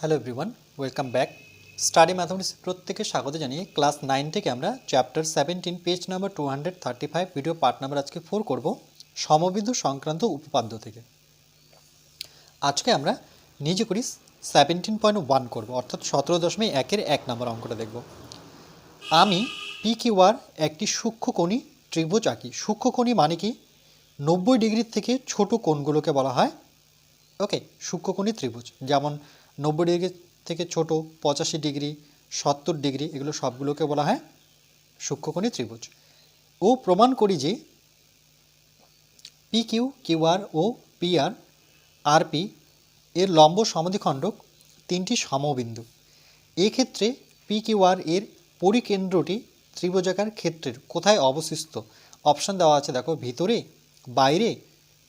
Hello everyone welcome back study mathematics প্রত্যেকে স্বাগত জানিয়ে ক্লাস নাইন থেকে আমরা chapter seventeen page number two hundred thirty five video part number আজকে four করব, সমবিন্দু সংক্রান্ত উপপাদ্য থেকে। আজকে আমরা নিজে করি সেভেন্টিন পয়েন্ট ওয়ান করব, অর্থাৎ সতেরো দশমিক একের এক নম্বর অঙ্কটা দেখব। আমি পি কিউ আর একটি সূক্ষ্মকণি ত্রিভুজ আঁকি। সূক্ষ্মকণি মানে কি? নব্বই ডিগ্রির থেকে ছোট কোণগুলোকে বলা হয় ওকে সূক্ষ্মকোণী ত্রিভুজ। যেমন নব্বই ডিগ্রি থেকে ছোট, পঁচাশি ডিগ্রি, সত্তর ডিগ্রি, এগুলো সবগুলোকে বলা হয় সূক্ষ্মকোণী ত্রিভুজ। ও প্রমাণ করি যে P Q Q R O P R R P এর লম্ব সমদ্বিখণ্ডক তিনটি সমবিন্দু। এক্ষেত্রে পি কিউ আর এর পরিকেন্দ্রটি ত্রিভুজাকার ক্ষেত্রের কোথায় অবস্থিত অপশান দেওয়া আছে দেখো, ভিতরে, বাইরে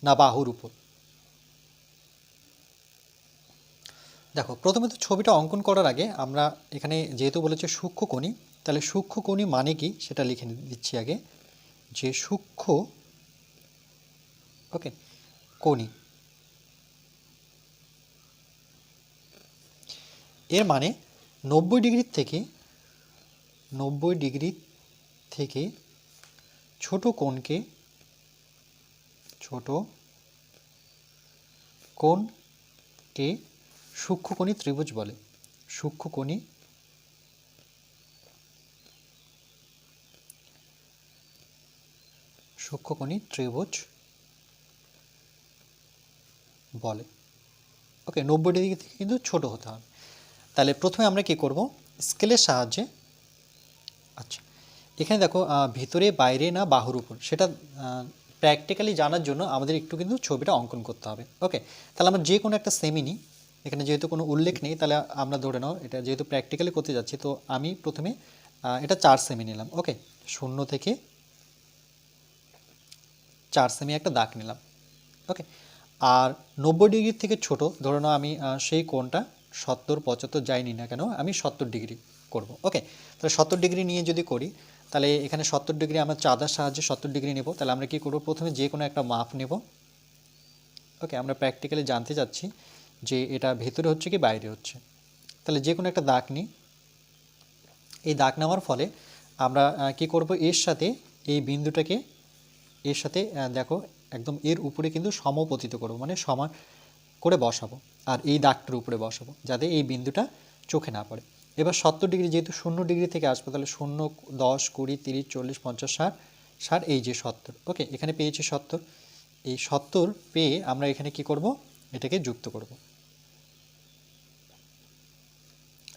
না বাহুর উপর। দেখো, প্রথমে তো ছবিটা অঙ্কন করার আগে আমরা এখানে যেহেতু বলেছে সূক্ষ্মকণি তাহলে সূক্ষ্মকণি মানে কি সেটা লিখে দিচ্ছি আগে। যে সূক্ষ্ম ওকে কোণি। এর মানে নব্বই ডিগ্রির থেকে, নব্বই ডিগ্রি থেকে ছোট কোণকে ছোট কোণকে সূক্ষ্মকণি ত্রিভুজ বলে। সূক্ষ্মকণি সূক্ষ্মকণি ত্রিভুজ বলে। ওকে নব্বই ডিগ্রি থেকে কিন্তু ছোট হতে হবে। তাহলে প্রথমে আমরা কি করব? স্কেলের সাহায্যে আচ্ছা এখানে দেখো ভিতরে, বাইরে না বাহুর উপর, সেটা প্র্যাকটিক্যালি জানার জন্য আমাদের একটু কিন্তু ছবিটা অঙ্কন করতে হবে। ওকে, তাহলে আমরা যে কোনো একটা সেমি নিই। এখানে যেহেতু কোনো উল্লেখ নেই, তাহলে আমরা ধরে নাও এটা যেহেতু প্র্যাকটিক্যালি করতে যাচ্ছি, তো আমি প্রথমে এটা চার সেমি নিলাম ওকে শূন্য থেকে চার সেমি একটা দাগ নিলাম ওকে আর নব্বই ডিগ্রি থেকে ছোট, ধরে নাও আমি সেই কোণটা সত্তর, পঁচাত্তর যাইনি না কেন, আমি সত্তর ডিগ্রি করব ওকে তাহলে সত্তর ডিগ্রি নিয়ে যদি করি, তাহলে এখানে সত্তর ডিগ্রি আমরা চাঁদার সাহায্যে সত্তর ডিগ্রি নেব, তাহলে আমরা কি করব? প্রথমে যে কোনো একটা মাপ নেব ওকে আমরা প্র্যাকটিক্যালি জানতে চাচ্ছি যে এটা ভেতরে হচ্ছে কি বাইরে হচ্ছে। তাহলে যে কোনো একটা দাগ নিই। এই দাগ নেওয়ার ফলে আমরা কি করব? এর সাথে এই বিন্দুটাকে, এর সাথে দেখো, একদম এর উপরে কিন্তু সমপতিত করব মানে সমান করে বসাবো। আর এই দাগটার উপরে বসাবো, যাতে এই বিন্দুটা চোখে না পড়ে। এবার সত্তর ডিগ্রি, যেহেতু শূন্য ডিগ্রি থেকে আসবে, তাহলে শূন্য, দশ, কুড়ি, তিরিশ, চল্লিশ, পঞ্চাশ, ষাট ষাট, এই যে সত্তর ওকে এখানে পেয়েছি সত্তর। এই সত্তর পেয়ে আমরা এখানে কি করব? এটাকে যুক্ত করব।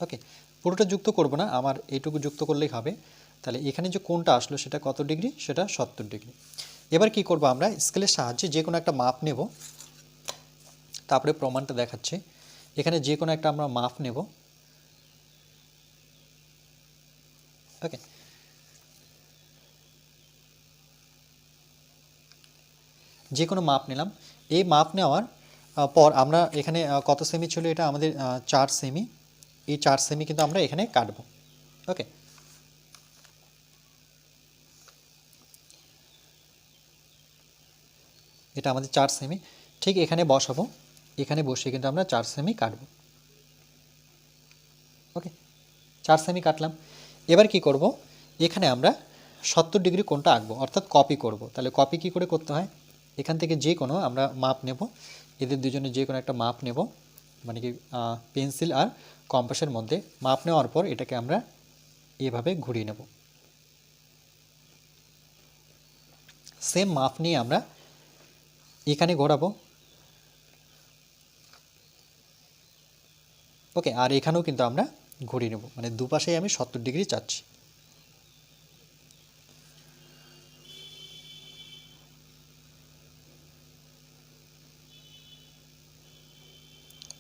ওকে পুরোটা যুক্ত করব না, আমার এইটুকু যুক্ত করলেই হবে। তাহলে এখানে যে কোনটা আসলো সেটা কত ডিগ্রি? সেটা সত্তর ডিগ্রি। এবার কি করব আমরা? স্কেলের সাহায্যে যে কোনো একটা মাপ নেব। তারপরে প্রমাণটা দেখাচ্ছে। এখানে যে কোনো একটা আমরা মাপ নেব। ওকে যে কোনো মাপ নিলাম। এই মাপ নেওয়ার পর আমরা এখানে কত সেমি ছিল এটা? আমাদের চার সেমি এই চার সেমি কিন্তু আমরা এখানে কাটবো। ওকে এটা আমাদের চার সেমি ঠিক এখানে বসাবো। এখানে বসে কিন্তু আমরা চার সেমি কাটবো। ওকে চার সেমি কাটলাম। এবার কি করব? এখানে আমরা সত্তর ডিগ্রি কোনটা আঁকবো। অর্থাৎ কপি করব। তাহলে কপি কি করে করতে হয়? এখান থেকে যে কোনো আমরা মাপ নেব। এদের দুজনে যে কোনো একটা মাপ নেব মানে কি পেন্সিল আর কম্পাসের মধ্যে মাপ নেওয়ার পর এটাকে আমরা এভাবে ঘুরিয়ে নেব। সেম মাপ নিয়ে আমরা এখানে ঘোরাবো। ওকে, আর এখানেও কিন্তু আমরা ঘুরিয়ে নেব মানে দুপাশেই আমি সত্তর ডিগ্রি চাচ্ছি।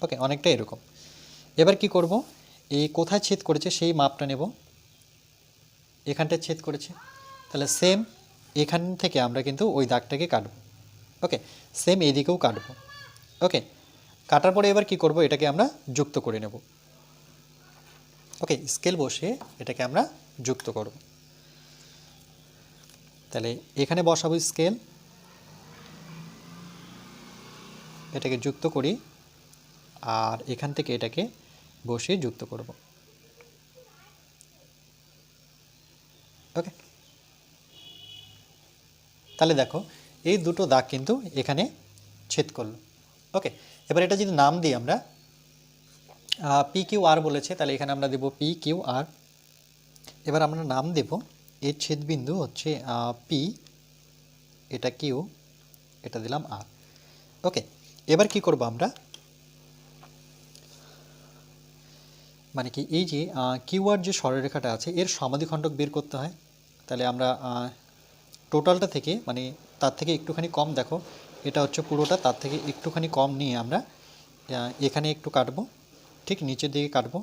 ওকে অনেকটা এরকম। এবার কি করব? এই কোথায় ছেদ করেছে সেই মাপটা নেব। এখানটায় ছেদ করেছে। তাহলে সেম এখান থেকে আমরা কিন্তু ওই দাগটাকে কাটব। ওকে সেম এদিকেও কাটব। ওকে কাটার পরে এবার কি করব? এটাকে আমরা যুক্ত করে নেব। ওকে স্কেল বসিয়ে এটাকে আমরা যুক্ত করব। তাহলে এখানে বসাবো স্কেল এটাকে যুক্ত করি। আর এখান থেকে এটাকে বসিয়ে যুক্ত করব। ওকে তাহলে দেখো, এই দুটো দাগ কিন্তু এখানে ছেদ করল। ওকে এবার এটা যদি নাম দিই আমরা পি কিউ আর বলেছে, তাহলে এখানে আমরা দেব পি কিউ আর এবার আমরা নাম দেব, এর ছেদবিন্দু হচ্ছে পি এটা কিউ এটা দিলাম আর ওকে এবার কি করব আমরা? মানে কি, এই যে কিউআর যে সরলরেখাটা আছে, এর সমাধিখণ্ডক বের করতে হয়। তাহলে আমরা টোটালটা থেকে মানে তার থেকে একটুখানি কম দেখো, এটা হচ্ছে পুরোটা, তার থেকে একটুখানি কম নিয়ে আমরা এখানে একটু কাটবো, ঠিক নিচের দিকে কাটবো।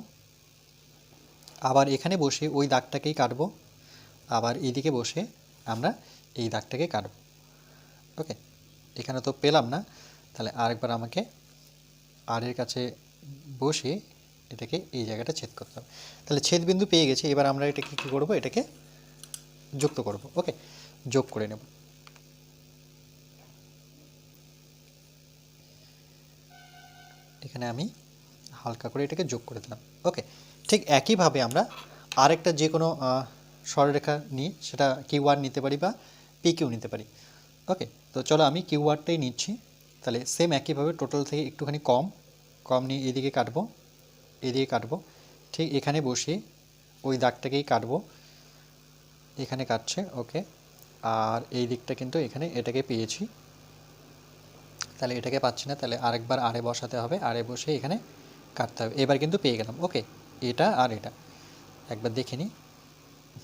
আবার এখানে বসে ওই দাগটাকেই কাটবো, আবার এইদিকে বসে আমরা এই দাগটাকে কাটবো। ওকে, এখানে তো পেলাম না, তাহলে আরেকবার আমাকে আর এর কাছে বসে এটাকে এই জায়গাটা ছেদ করতে হবে। তাহলে ছেদ বিন্দু পেয়ে গেছে, এবার আমরা এটাকে কী করব? এটাকে যুক্ত করব, ওকে? যোগ করে নেব। এখানে আমি হালকা করে এটাকে যোগ করে দিলাম, ওকে? ঠিক একইভাবে আমরা আরেকটা যে কোনো সরলরেখা নিই সেটা কিউ আর নিতে পারি বা পি কিউ নিতে পারি, ওকে? তো চলো আমি কিউ আরটাই নিচ্ছি। তাহলে সেম একইভাবে টোটাল থেকে একটুখানি কম কম নিয়ে এদিকে কাটবো। এদিকে কাটবো। ঠিক এখানে বসে ওই দাগটাকেই কাটবো। এখানে কাটছে, ওকে। আর এই দিকটা কিন্তু এখানে এটাকে পেয়েছি। তাহলে এটাকে পাচ্ছি না, তাহলে আরেকবার আরে বসাতে হবে। আরে বসে এখানে কাটতে হবে। এবার কিন্তু পেয়ে গেলাম, ওকে। এটা আর এটা। একবার দেখে নিই।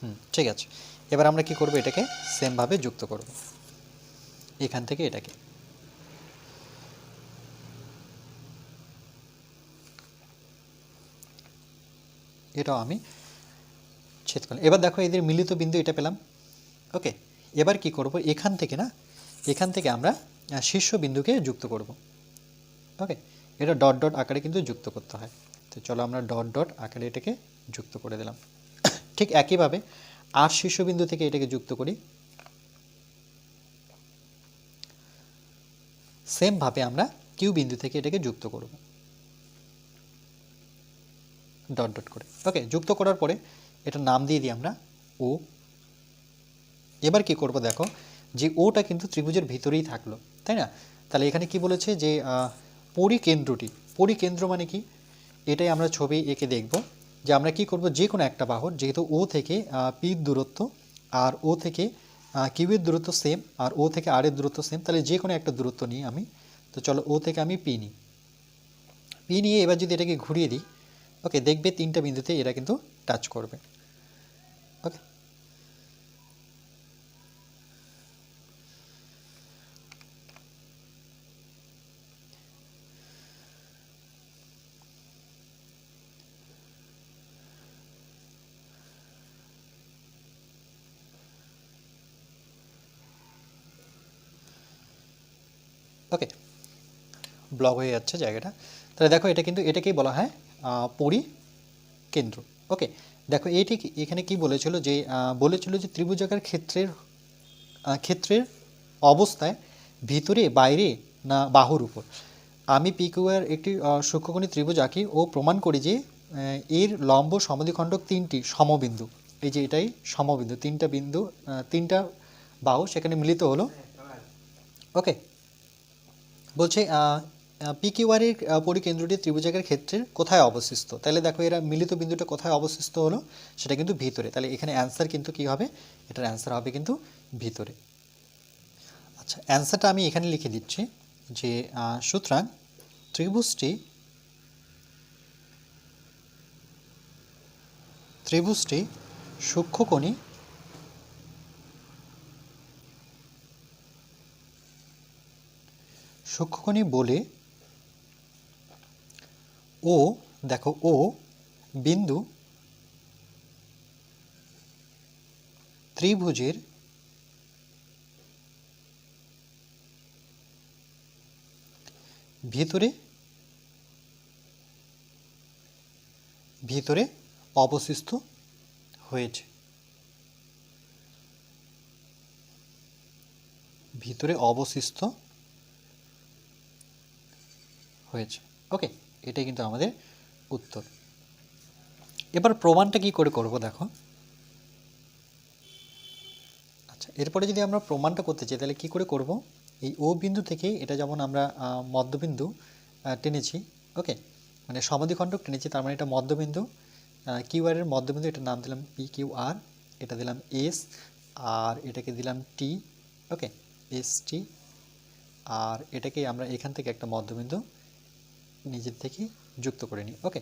হুম, ঠিক আছে। এবার আমরা কি করব, এটাকে সেমভাবে যুক্ত করব। এখান থেকে এটাকে। এটাও আমি ছেদ করলাম। এবার দেখো এদের মিলিত বিন্দু এটা পেলাম। ওকে, এবার কি করব? এখান থেকে না, এখান থেকে আমরা শীর্ষ বিন্দুকে যুক্ত করব। ওকে, এটা ডট ডট আকারে কিন্তু যুক্ত করতে হয়। তো চলো আমরা ডট ডট আকারে এটাকে যুক্ত করে দিলাম। ঠিক একইভাবে আর শীর্ষবিন্দু থেকে এটাকে যুক্ত করি। সেমভাবে আমরা কিউ বিন্দু থেকে এটাকে যুক্ত করব। ডট ডট করে। ওকে যুক্ত করার পরে এটা নাম দিয়ে দিই আমরা, ও। এবার কি করব দেখো, যে ওটা কিন্তু ত্রিভুজের ভিতরেই থাকল, তাই না? তাহলে এখানে কি বলেছে যে পরিকেন্দ্রটি, পরিকেন্দ্র মানে কি? এটাই আমরা ছবি এঁকে দেখব যে আমরা কি করব, যে কোনো একটা বাহুর, যেহেতু ও থেকে পির দূরত্ব আর ও থেকে কিউয়ের দূরত্ব সেম আর ও থেকে আর এর দূরত্ব সেম তাহলে যে কোনো একটা দূরত্ব নিই আমি। তো চলো ও থেকে আমি পি নিই। পি নিয়ে এবার যদি এটাকে ঘুরিয়ে দিই ওকে দেখবে তিনটা বিন্দুতে এরা কিন্তু টাচ করবে। ওকে ওকে ব্লক হয়ে যাচ্ছে জায়গাটা। তাহলে দেখো এটা কিন্তু, এটাকেই বলা হয় পরিকেন্দ্র। ওকে দেখো এটি এখানে কি বলেছিল যে বলেছিল যে ত্রিভুজাকার ক্ষেত্রের ক্ষেত্রের অবস্থায় ভিতরে বাইরে না বাহুর উপর। আমি পিকিউআর একটি সূক্ষ্মকোণী ত্রিভুজ আঁকি ও প্রমাণ করি যে এর লম্ব সমাধিখণ্ডক তিনটি সমবিন্দু। এই যে এটাই সমবিন্দু তিনটা বিন্দু তিনটা বাহু সেখানে মিলিত হলো। ওকে বলছে পিকিউআরের পরিকেন্দ্রটি ত্রিভুজাকের ক্ষেত্রের কোথায় অবস্থিত? তাহলে দেখো এরা মিলিত বিন্দুটা কোথায় অবস্থিত হলো? সেটা কিন্তু ভিতরে। তাহলে এখানে অ্যান্সার কিন্তু কি হবে? এটার অ্যান্সার হবে কিন্তু ভিতরে। আচ্ছা অ্যান্সারটা আমি এখানে লিখে দিচ্ছি যে সুতরাং ত্রিভুজটি ত্রিভুজটি সূক্ষ্মকোণী সূক্ষ্মকোণী বলে ও দেখো ও বিন্দু ত্রিভুজের ভিতরে ভিতরে অবশিষ্ট হয়েছে। ভিতরে অবশিষ্ট হয়েছে। ওকে। এটাই কিন্তু আমাদের উত্তর। এবার প্রমাণটা কি করে করব দেখো। আচ্ছা এরপরে যদি আমরা প্রমাণটা করতে চাই, তাহলে কি করে করব? এই ও বিন্দু থেকে এটা যেমন আমরা মধ্যবিন্দু টেনেছি, ওকে? মানে সমাধিখণ্ডক টেনেছি, তার মানে এটা মধ্যবিন্দু কিউ আর এর মধ্যবিন্দু, এটার নাম দিলাম পি কিউ আর, এটা দিলাম এস, আর এটাকে দিলাম টি, ওকে? এস টি, আর এটাকে আমরা এখান থেকে একটা মধ্যবিন্দু নিজের থেকে যুক্ত করে নিই। ওকে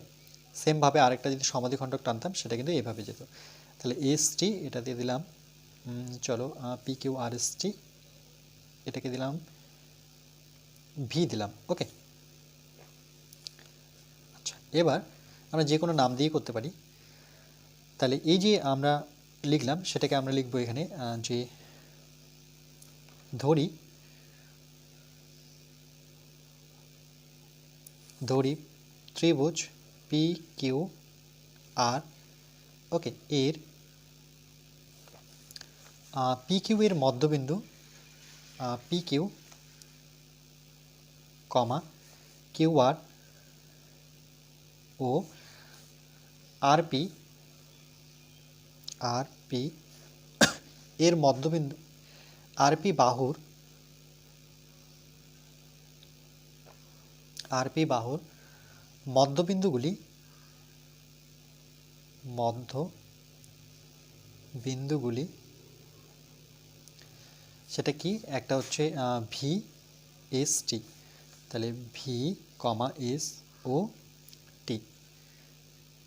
সেমভাবে আরেকটা যদি সমাধিখণ্ডক টানতাম, সেটা কিন্তু এভাবে যেত। তাহলে এস টি এটা দিয়ে দিলাম চলো P Q R S T এটাকে দিলাম ভি দিলাম। ওকে আচ্ছা এবার আমরা যে কোনো নাম দিয়ে করতে পারি। তাহলে এই যে আমরা লিখলাম, সেটাকে আমরা লিখব এখানে যে ধরি ধরি ত্রিভুজ পি কিউ আর ওকে এর পি কিউ এর মধ্যবিন্দু P Q comma Q R ও আর পি আর পি এর মধ্যবিন্দু আর পি বাহুর আরপি বাহুর মধ্যবিন্দুগুলি মধ্য বিন্দুগুলি সেটা কি? একটা হচ্ছে ভি এস টি তাহলে ভি কমা এস ও টি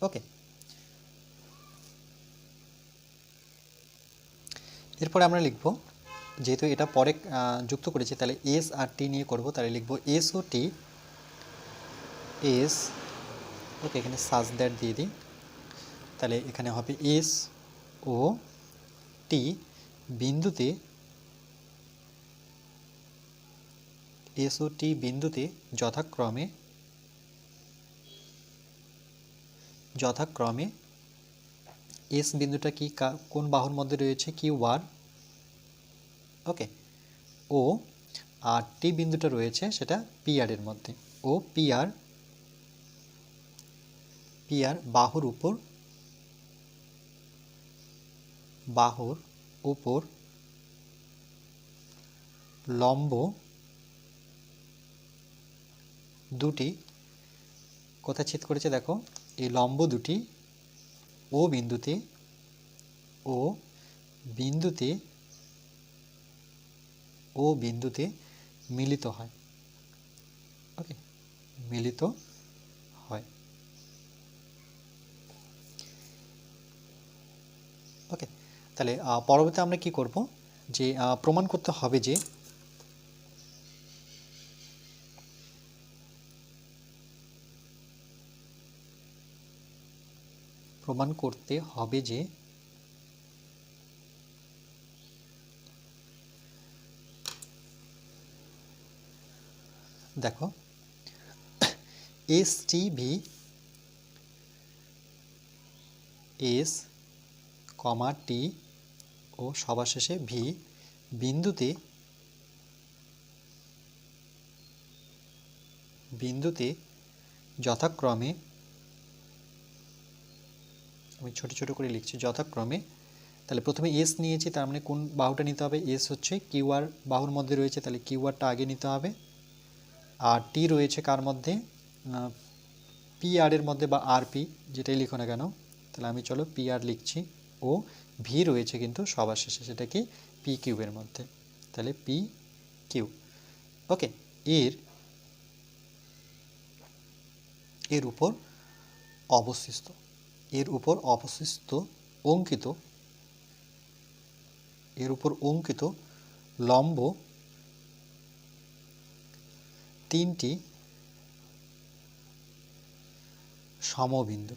ওকে। এরপরে আমরা লিখব, যেহেতু এটা পরে যুক্ত করেছি, তাহলে এস আর টি নিয়ে করব, তাহলে লিখব এস ও টি এস ওকে এখানে সাজ দ্যাট দিয়ে দিই। তাহলে এখানে হবে এস ও টি বিন্দুতে এস ও টি বিন্দুতে যথাক্রমে যথাক্রমে এস বিন্দুটা কি কা- কোন বাহুর মধ্যে রয়েছে কিউ ওয়ান ওকে। ও আর টি বিন্দুটা রয়েছে সেটা পিআর এর মধ্যে। ও পিআর পিয়ার বাহুর উপর বাহুর উপর, লম্ব দুটি, কোথায় ছেদ করেছে দেখো? এই লম্ব দুটি ও বিন্দুতে ও বিন্দুতে ও বিন্দুতে মিলিত হয়। ওকে মিলিত হয় ওকে তাহলে আহ, পরবর্তী আমরা কি করব? যে প্রমাণ করতে হবে যে প্রমাণ করতে হবে যে দেখো S T V S comma T ও সবার শেষে ভি বিন্দুতে বিন্দুতে যথাক্রমে আমি ছোট ছোট করে লিখছি, যথাক্রমে। তাহলে প্রথমে এস নিয়েছি, তার মানে কোন বাহুটা নিতে হবে? এস হচ্ছে কিউআর বাহুর মধ্যে রয়েছে, তাহলে কিউআরটা আগে নিতে হবে। আর টি রয়েছে কার মধ্যে? পি আর এর মধ্যে বা আর পি যেটাই লিখো না কেন। তাহলে আমি চলো পি আর লিখছি। ও ভি রয়েছে কিন্তু সবার শেষে, সেটা কি? পি কিউবের মধ্যে। তাহলে পি কিউ ওকে এর এর উপর অবশিষ্ট, এর উপর অবশিষ্ট অঙ্কিত, এর উপর অঙ্কিত লম্ব তিনটি সমবিন্দু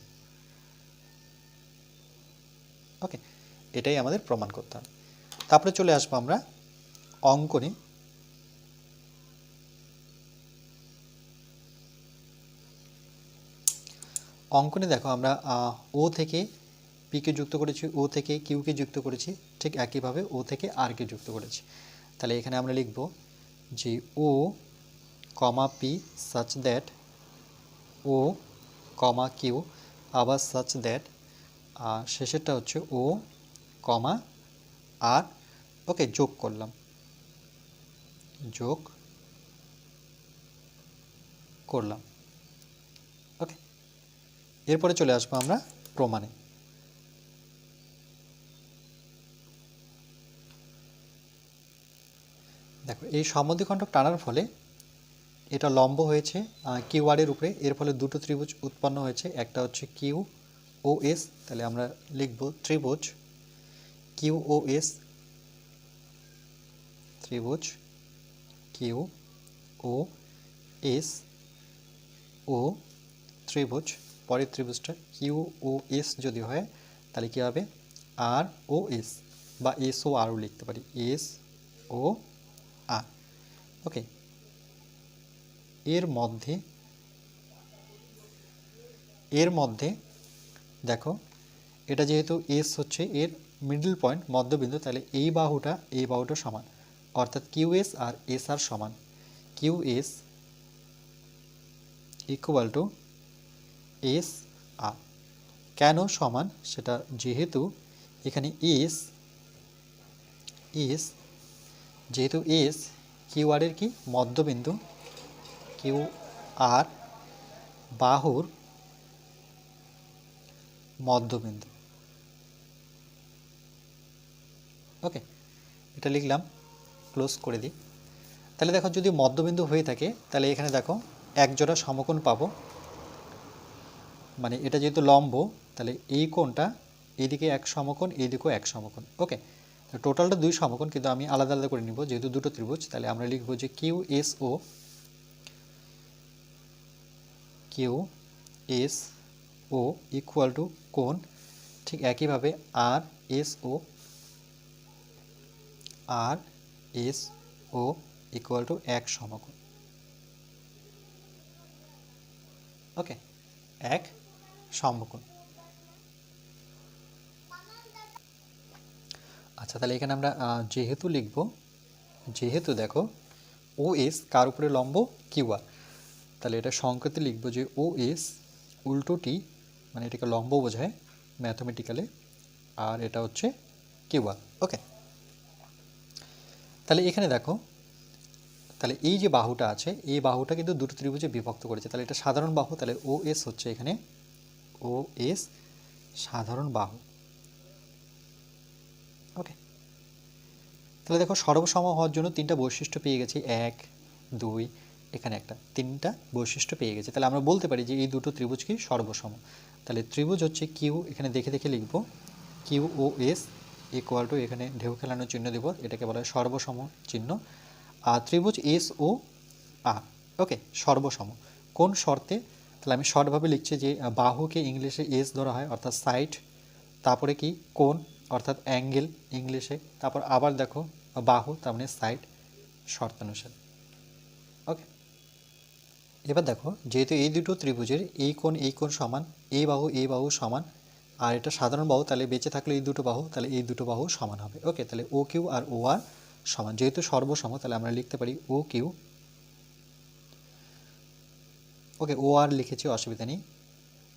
ওকে এটাই আমাদের প্রমাণ করতে হবে। তারপরে চলে আসব আমরা অঙ্কনে। অঙ্কনে দেখো আমরা ও থেকে পিকে যুক্ত করেছি, ও থেকে কিউকে যুক্ত করেছি, ঠিক একইভাবে ও থেকে আরকে যুক্ত করেছি। তাহলে এখানে আমরা লিখব যে O comma P such that O comma Q আবার সাচ দ্যাট শেষেরটা হচ্ছে ও কমা আর ওকে যোগ করলাম। যোগ করলাম। ওকে। এরপরে চলে আসব আমরা প্রমাণে। দেখো, এই সম্বন্ধীখণ্ডক টানার ফলে এটা লম্ব হয়েছে কিউআরের উপরে। এর ফলে দুটো ত্রিভুজ উৎপন্ন হয়েছে। একটা হচ্ছে কিউ ও এস, তাহলে আমরা লিখব ত্রিভুজ। কিউ ও এস, ত্রিভুজ, কিউ ও এস ও ত্রিভুজ, পরের ত্রিভুজটা কিউ ও এস যদি হয়, তাহলে কী হবে? আর ও এস বা এস ও আরও লিখতে পারি, এস ও আর। ওকে এর মধ্যে এর মধ্যে দেখো, এটা যেহেতু এস হচ্ছে এর মিডল পয়েন্ট মধ্যবিন্দু, তাহলে এই বাহুটা এই বাহুটা সমান। অর্থাৎ কিউ এস আর এস আর সমান। Q S equal to S R কেন সমান? সেটা যেহেতু এখানে এস এস যেহেতু এস কিউ আরের কি? মধ্যবিন্দু। কিউ আর বাহুর মধ্যবিন্দু। ওকে, এটা লিখলাম ক্লোজ করে দিই। তাহলে দেখো, যদি মধ্যবিন্দু হয়ে থাকে, তাহলে এখানে দেখো, এক জোড়া সমকোণ পাবো। মানে এটা যেহেতু লম্ব, তাহলে এই কোণটা এইদিকে এক সমকোণ এইদিকেও এক সমকোণ। ওকে টোটালটা দুই সমকোণ, কিন্তু আমি আলাদা আলাদা করে নিব, যেহেতু দুটো ত্রিভুজ, তাহলে আমরা লিখব যে Q S O Q S O equal to কোণ, ঠিক একইভাবে R S O R S O equal to এক সমকোণ। ওকে এক সমকোণ। আচ্ছা তাহলে এখানে আমরা যেহেতু লিখব, যেহেতু দেখো, ও এস কার উপরে লম্ব? কিউআর তাহলে এটা সংকেতে লিখব যে ও এস উল্টোটি মানে এটাকে লম্ব বোঝায় ম্যাথমেটিক্যালে, আর এটা হচ্ছে কিউআর ওকে তাহলে এখানে দেখো, তাহলে এই যে বাহুটা আছে, এই বাহুটা কিন্তু দুটো ত্রিভুজে বিভক্ত করেছে। তাহলে এটা সাধারণ বাহু, তাহলে ও এস হচ্ছে এখানে ও এস সাধারণ বাহু। ওকে তাহলে দেখো সর্বসম হওয়ার জন্য তিনটা বৈশিষ্ট্য পেয়ে গেছি। এক, দুই, এখানে একটা। তিনটা বৈশিষ্ট্য পেয়ে গেছে। তাহলে আমরা বলতে পারি যে এই দুটো ত্রিভুজ কি সর্বসম। তাহলে ত্রিভুজ হচ্ছে কিউ এখানে দেখে দেখে লিখব। Q O S equal to এখানে ঢেউ খেলানোর চিহ্ন দেব, এটাকে বলা হয় সর্বসম চিহ্ন। আর ত্রিভুজ এস ও আর ওকে সর্বসম। কোন শর্তে? তাহলে আমি শর্টভাবে লিখছি যে বাহুকে ইংলিশে এস ধরা হয়, অর্থাৎ সাইড তারপরে কি? কোণ, অর্থাৎ অ্যাঙ্গেল ইংলিশে। তারপর আবার দেখো, বাহু, তার মানে সাইড শর্তানুসারে। ওকে এবার দেখো, যেহেতু এই দুটো ত্রিভুজের এই কোণ এই কোণ সমান, এই বাহু এই বাহু সমান আর এটা সাধারণ বাহু, তাহলে বেঁচে থাকলে এই দুটো বাহু, তাহলে এই দুটো বাহু সমান হবে। ওকে তাহলে ও কিউ আর ও আর সমান। যেহেতু সর্বসম, তাহলে আমরা লিখতে পারি ও কিউ ওকে ও আর লিখেছি, অসুবিধা নেই।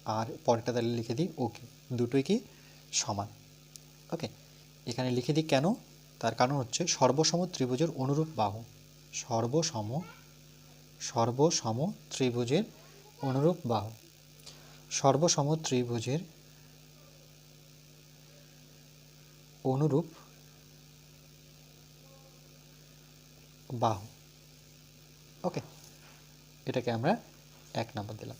আর পরেরটা তাহলে লিখে দিই ও কিউ দুটোই কি সমান? ওকে এখানে লিখে দিই কেন? তার কারণ হচ্ছে সর্বসম ত্রিভুজের অনুরূপ বাহু। সর্বসম সর্বসম ত্রিভুজের অনুরূপ বাহু। সর্বসম ত্রিভুজের অনুরূপ বাহু। ওকে, এটাকে আমরা এক নাম্বার দিলাম।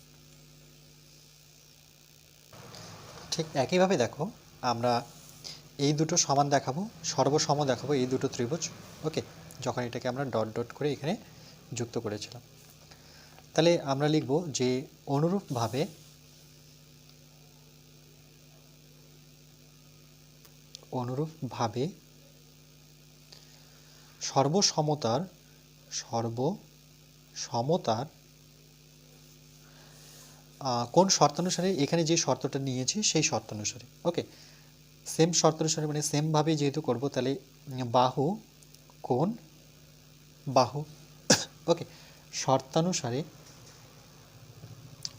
ঠিক একইভাবে দেখো, আমরা এই দুটো সমান দেখাবো, সর্বসম দেখাবো এই দুটো ত্রিভুজ। ওকে, যখন এটাকে আমরা ডট ডট করে এখানে যুক্ত করেছিলাম। তাহলে আমরা লিখব যে অনুরূপভাবে অনুরূপভাবে সর্বসমতার সর্বসমতার আহ, কোন শর্তানুসারে এখানে যে শর্তটা নিয়েছি সেই শর্তানুসারে ওকে? সেম শর্তানুসারে মানে সেমভাবে যেহেতু করব তাহলে বাহু কোন বাহু। ওকে? শর্তানুসারে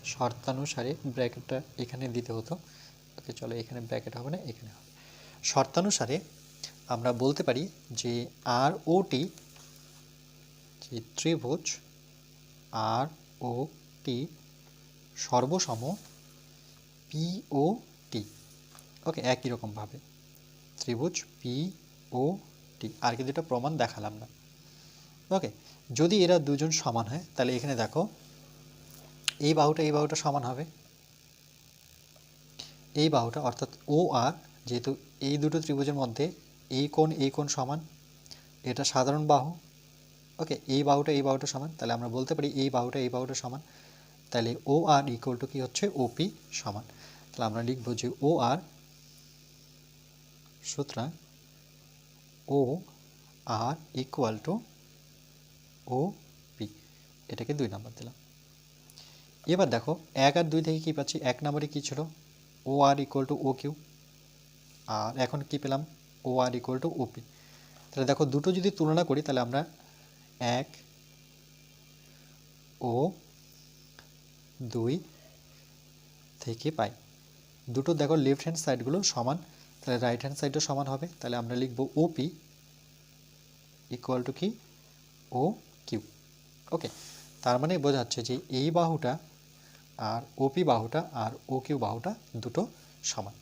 শর্তানুসারে ব্র্যাকেটটা এখানে দিতে হতো। ওকে চলো এখানে ব্র্যাকেট হবে না এখানে হবে। শর্তানুসারে আমরা বলতে পারি যে আর ও টি যে ত্রিভুজ আর ও টি সর্বসম পি ও টি ওকে একই রকমভাবে ত্রিভুজ পি ও টি আর কিন্তু এটা প্রমাণ দেখালাম না। ওকে যদি এরা দুজন সমান হয়, তাহলে এখানে দেখো, এই বাহুটা এই বাহুটা সমান হবে। এই বাহুটা অর্থাৎ ও আর যেহেতু এই দুটো ত্রিভুজের মধ্যে এই কোণ এই কোণ সমান, এটা সাধারণ বাহু, ওকে, এই বাহুটা এই বাহুটা সমান, তাহলে আমরা বলতে পারি এই বাহুটা এই বাহুটা সমান, তাহলে ও আর ইকুয়াল টু কী হচ্ছে? ওপি সমান। তাহলে আমরা লিখব যে ও আর, সুতরাং O R equal to O P এটাকে দুই নাম্বার দিলাম। এবার দেখো, এক আর দুই থেকে কী পাচ্ছি? এক নম্বরে কী ছিল? O R equal to O Q আর এখন কি পেলাম? ও আর ইকুয়াল টু ওপি তাহলে দেখো দুটো যদি তুলনা করি, তাহলে আমরা এক ও দুই থেকে পাই। দুটো দেখো লেফট হ্যান্ড সাইডগুলো সমান, তাহলে রাইট হ্যান্ড সাইডও সমান হবে। তাহলে আমরা লিখব ওপি ইকুয়াল টু কি? ও কিউ ওকে তার মানে বোঝাচ্ছে যে এই বাহুটা আর ওপি বাহুটা আর ও কিউ বাহুটা দুটো সমান।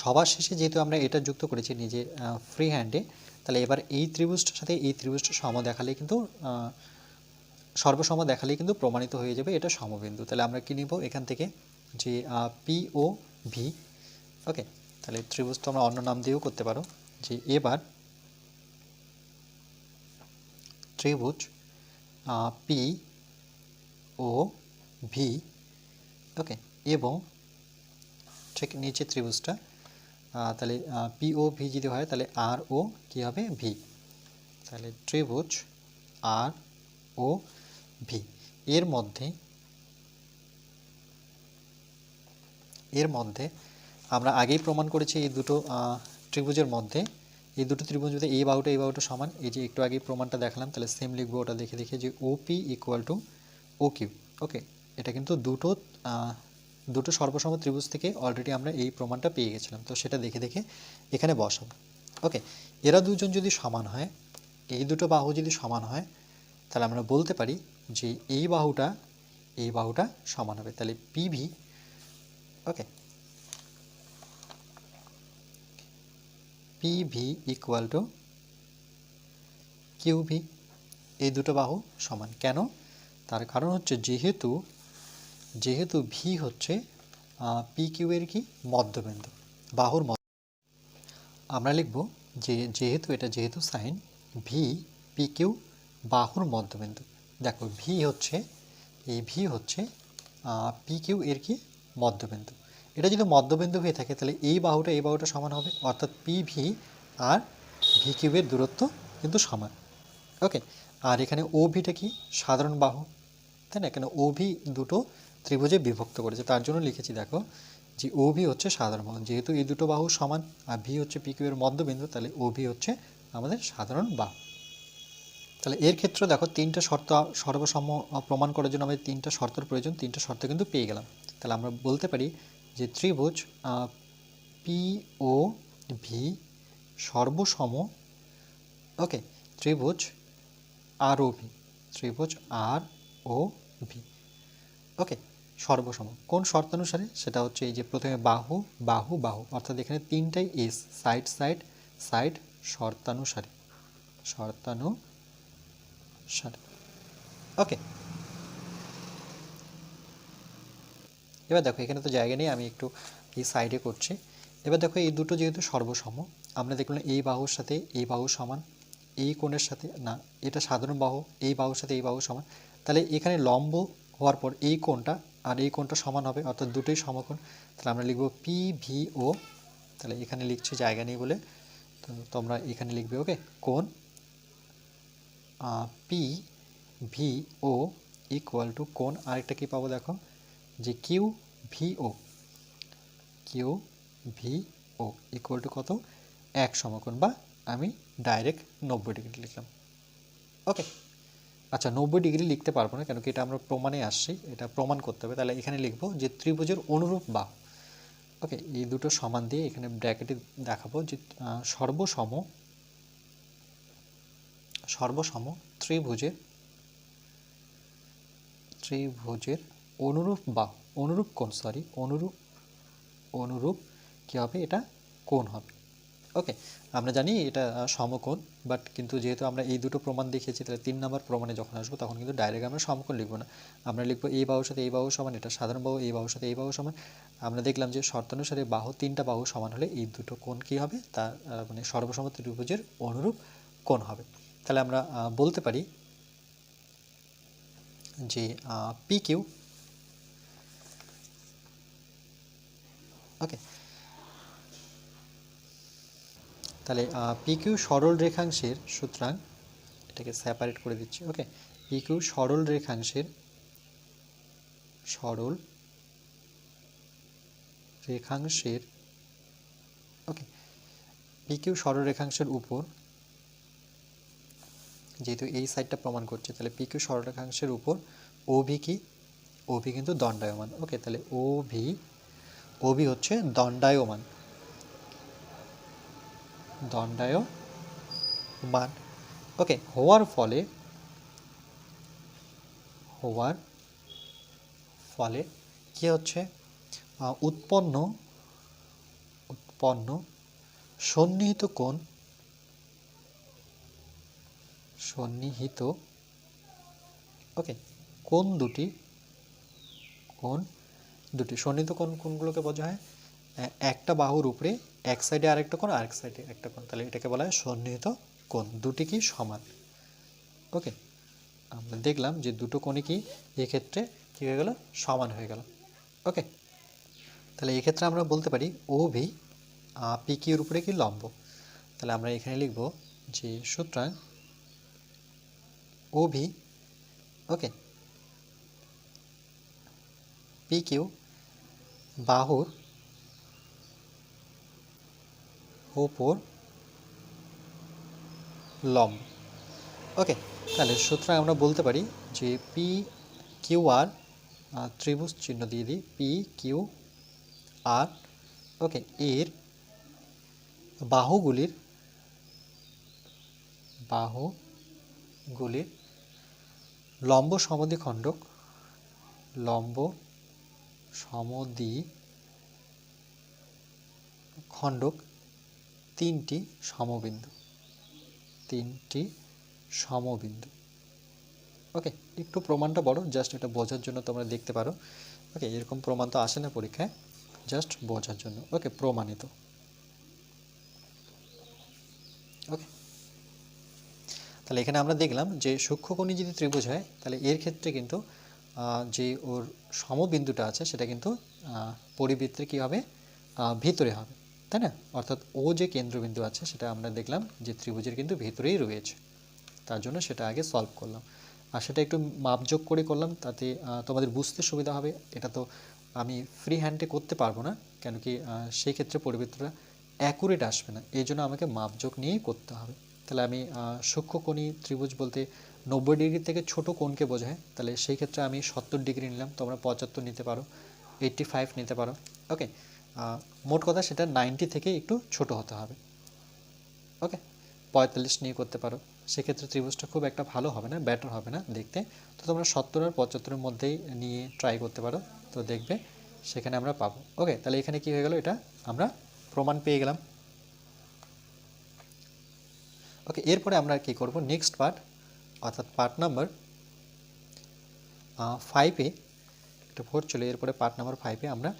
সবার শেষে যেহেতু আমরা এটা যুক্ত করেছি নিজে ফ্রি হ্যান্ডে তাহলে এবার এই ত্রিভুজটার সাথে এই ত্রিভুজটা সম দেখালে কিন্তু সর্বসম দেখালেই কিন্তু প্রমাণিত হয়ে যাবে এটা সমবিন্দু। তাহলে আমরা কি নিব এখান থেকে? যে পি ও ভি ওকে তাহলে ত্রিভুজ তো আমরা অন্য নাম দিয়েও করতে পারো। যে এবার ত্রিভুজ পি ও ভি ওকে এবং ঠিক নিচে ত্রিভুজটা তাহলে পিও ভি যদি হয়, তাহলে আর ও কী হবে? ভি তাহলে ত্রিভুজ আর ও ভি এর মধ্যে এর মধ্যে আমরা আগেই প্রমাণ করেছি এই দুটো ত্রিভুজের মধ্যে। এই দুটো ত্রিভুজ মধ্যে এই বাহুটা এই বাহুটা সমান, এই যে একটু আগেই প্রমাণটা দেখালাম, তাহলে সেম লিখব ওটা দেখে দেখে যে O P equal to O Q okay এটা কিন্তু দুটো দুটো সর্বসম ত্রিভুজ থেকে অলরেডি আমরা এই প্রমাণটা পেয়ে গেছিলাম। তো সেটা দেখে দেখে এখানে বসাবো। ওকে, এরা দুজন যদি সমান হয়, এই দুটো বাহু যদি সমান হয়, তাহলে আমরা বলতে পারি যে এই বাহুটা এই বাহুটা সমান হবে। তাহলে P V okay P V equal to Q V এই দুটো বাহু সমান। কেন? তার কারণ হচ্ছে যেহেতু যেহেতু ভি হচ্ছে পি কিউ এর কি? মধ্যবিন্দু, বাহুর মধ্য আমরা লিখব যে যেহেতু এটা যেহেতু সাইন ভি পি কিউ বাহুর মধ্যবিন্দু। দেখো ভি হচ্ছে, এই ভি হচ্ছে পি কিউ এর কি? মধ্যবিন্দু। এটা যদি মধ্যবিন্দু হয়ে থাকে, তাহলে এই বাহুটা এই বাহুটা সমান হবে, অর্থাৎ পি ভি আর ভি কিউবের দূরত্ব কিন্তু সমান। ওকে আর এখানে ও ভিটা কি? সাধারণ বাহু। তাই না? এখানে ও ভি দুটো ত্রিভুজে বিভক্ত করেছে। তার জন্য লিখেছি, দেখো, যে ও ভি হচ্ছে সাধারণ বাহু যেহেতু এই দুটো বাহু সমান, আর ভি হচ্ছে পি কিউ এর মধ্যবিন্দু, তাহলে ও ভি হচ্ছে আমাদের সাধারণ বাহু তাহলে এর ক্ষেত্রে দেখো, তিনটা শর্ত, সর্বসম প্রমাণ করার জন্য আমাদের তিনটা শর্তের প্রয়োজন। তিনটা শর্ত কিন্তু পেয়ে গেলাম। তাহলে আমরা বলতে পারি যে ত্রিভুজ পি ও ভি সর্বসম, ওকে, ত্রিভুজ আর ও ভি ত্রিভুজ আর ও ভি ওকে। সর্বসম। কোন শর্তানুসারে? সেটা হচ্ছে এই যে প্রথমে বাহু বাহু বাহু। অর্থাৎ এখানে তিনটাই এস সাইড সাইড সাইড শর্তানুসারে। শর্তানুসারে। ওকে এবার দেখো, এখানে তো জায়গা নেই, আমি একটু এই সাইডে করছি। এবার দেখো, এই দুটো যেহেতু সর্বসম, আমরা দেখলাম এই বাহুর সাথে এই বাহু সমান, এই কোণের সাথে, না, এটা সাধারণ বাহু, এই বাহুর সাথে এই বাহু সমান। তাহলে এখানে লম্ব হওয়ার পর এই কোণটা আর এই কোণটা সমান হবে, অর্থাৎ দুটোই সমকোণ। তাহলে আমরা লিখব পি ভি ও তাহলে এখানে লিখছি জায়গা নেই বলে। তো তোমরা এখানে লিখবে, ওকে? কোণ P V O equal to কোণ। আরেকটা কী পাবো দেখো? যে Q V O Q V O equal to কত? এক সমকোণ, বা আমি ডাইরেক্ট নব্বই ডিগ্রি লিখলাম। ওকে? আচ্ছা নব্বই ডিগ্রি লিখতে পারব না কেন কি এটা আমরা প্রমাণে আসছি, এটা প্রমাণ করতে হবে। তাহলে এখানে লিখব যে ত্রিভুজের অনুরূপ বাহু ওকে, এই দুটো সমান দিয়ে এখানে ব্র্যাকেটে দেখাবো যে সর্বসম সর্বসম ত্রিভুজের ত্রিভুজের অনুরূপ বাহু অনুরূপ কোণ সরি অনুরূপ অনুরূপ কী হবে? এটা কোণ হবে। ওকে আমরা জানি এটা সমকোণ বাট কিন্তু যেহেতু আমরা এই দুটো প্রমাণ দেখিয়েছি, তাহলে তিন নম্বর প্রমাণে যখন আসব, তখন কিন্তু ডাইরেক্ট আমরা সমকোণ লিখব না। আমরা লিখব এই বাহুর সাথে এই বাহু সমান, এটা সাধারণ বাহু এই বাহুর সাথে এই বাহু সমান। আমরা দেখলাম যে শর্তানুসারে বাহু, তিনটা বাহু সমান হলে এই দুটো কোণ কী হবে? তার মানে সর্বসম ত্রিভুজের অনুরূপ কোণ হবে। তাহলে আমরা বলতে পারি যে পি কিউ ওকে তাহলে পিকিউ সরল রেখাংশের সুতরাং, এটাকে সেপারেট করে দিচ্ছি ওকে পিকিউ সরল রেখাংশের সরল রেখাংশের ওকে পি কিউ সরল রেখাংশের উপর, যেহেতু এই সাইডটা প্রমাণ করছে, তাহলে পি কিউ সরল রেখাংশের উপর ও ভি কি? ও ভি কিন্তু দণ্ডায়মান ওকে তাহলে ও ভি ও ভি হচ্ছে দণ্ডায়মান। দণ্ডায়মান ওকে হওয়ার ফলে হওয়ার ফলে কি হচ্ছে? উৎপন্ন উৎপন্ন সন্নিহিত কোণ, সন্নিহিত ওকে কোন দুটি কোন দুটি, সন্নিহিত কোন কোনগুলোকে বোঝা হয় একটা বাহুর উপরে এক সাইডে আরেকটা কোণ, আরেক সাইডে একটা কোণ। তাহলে এটাকে বলা হয় সন্নিহিত কোণ। দুটি কি সমান? ওকে, আমরা দেখলাম যে দুটো কোণে কি এক্ষেত্রে কী হয়ে গেল? সমান হয়ে গেল। ওকে, তাহলে এক্ষেত্রে আমরা বলতে পারি ও ভি পি কিউর উপরে কি লম্ব। তাহলে আমরা এখানে লিখব যে সুতরাং O V okay P Q বাহুর ওপর লম্ব। ওকে তাহলে সুতরাং আমরা বলতে পারি যে পি কিউ আর ত্রিভুজ চিহ্ন দিয়ে দিই। পি কিউ আর ওকে এর বাহুগুলির বাহুগুলির লম্ব সমদ্বিখণ্ডক লম্ব সমদ্বি খণ্ডক তিনটি সমবিন্দু। তিনটি সমবিন্দু। ওকে একটু প্রমাণটা বড় জাস্ট এটা বোঝার জন্য তোমরা দেখতে পারো। ওকে এরকম প্রমাণ তো আসে না পরীক্ষায় জাস্ট বোঝার জন্য। ওকে প্রমাণিত। ওকে তাহলে এখানে আমরা দেখলাম যে সূক্ষ্মকোণী যদি ত্রিভুজ হয় তাহলে এর ক্ষেত্রে কিন্তু যে ওর সমবিন্দুটা আছে সেটা কিন্তু আহ, পরিবৃত্তের কী হবে? ভিতরে হবে। তাই না? অর্থাৎ ও যে কেন্দ্রবিন্দু আছে, সেটা আমরা দেখলাম যে ত্রিভুজের কিন্তু ভেতরেই রয়েছে। তার জন্য সেটা আগে সলভ করলাম। আর সেটা একটু মাপযোগ করে করলাম, তাতে তোমাদের বুঝতে সুবিধা হবে। এটা তো আমি ফ্রি হ্যান্ডে করতে পারব না, কেন কি সেই ক্ষেত্রে পরিবৃত্তটা অ্যাকুরেট আসবে না। এই জন্য আমাকে মাপযোগ নিয়েই করতে হবে। তাহলে আমি সূক্ষ্মকোণী ত্রিভুজ বলতে নব্বই ডিগ্রি থেকে ছোট কোণকে বোঝায়। তাহলে সেই ক্ষেত্রে আমি সত্তর ডিগ্রি নিলাম, তোমরা পঁচাত্তর নিতে পারো এইট্টি ফাইভ নিতে পারো। ওকে মোট কথা সেটা নাইনটি থেকে একটু ছোট হতে হবে। ওকে? পঁয়তাল্লিশ নিয়ে করতে পারো। সেক্ষেত্রে ত্রিভুজটা খুব একটা ভালো হবে না ব্যাটার হবে না দেখতে। তো তোমরা সত্তর আর পঁচাত্তরের মধ্যেই নিয়ে ট্রাই করতে পারো। তো দেখবে সেখানে আমরা পাবো। ওকে? তাহলে এখানে কি হয়ে গেল এটা? আমরা প্রমাণ পেয়ে গেলাম। ওকে, এরপরে আমরা কি করব? নেক্সট পার্ট অর্থাৎ পার্ট নাম্বার ফাইভে একটা ফোর চলে, এরপরে পার্ট নাম্বার ফাইভে আমরা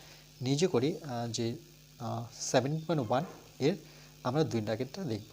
নিজে করি যে সেভেন পয়েন্ট ওয়ানের আমরা দুই ডাকেটটা দেখব।